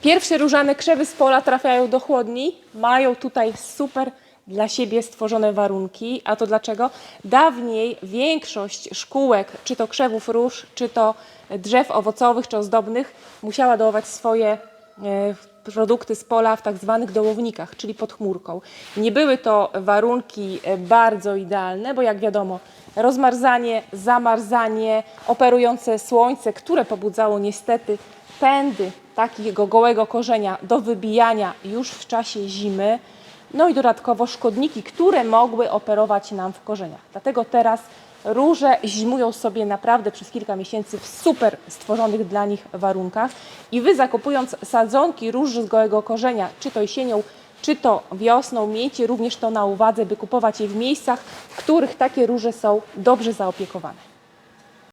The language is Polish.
Pierwsze różane krzewy z pola trafiają do chłodni, mają tutaj super dla siebie stworzone warunki. A to dlaczego? Dawniej większość szkółek, czy to krzewów róż, czy to drzew owocowych, czy ozdobnych, musiała dołować swoje produkty z pola w tak zwanych dołownikach, czyli pod chmurką. Nie były to warunki e, bardzo idealne, bo jak wiadomo, rozmarzanie, zamarzanie, operujące słońce, które pobudzało niestety pędy takiego gołego korzenia do wybijania już w czasie zimy, no i dodatkowo szkodniki, które mogły operować nam w korzeniach. Dlatego teraz róże zimują sobie naprawdę przez kilka miesięcy w super stworzonych dla nich warunkach i Wy zakupując sadzonki róż z gołego korzenia, czy to jesienią, czy to wiosną, miejcie również to na uwadze, by kupować je w miejscach, w których takie róże są dobrze zaopiekowane.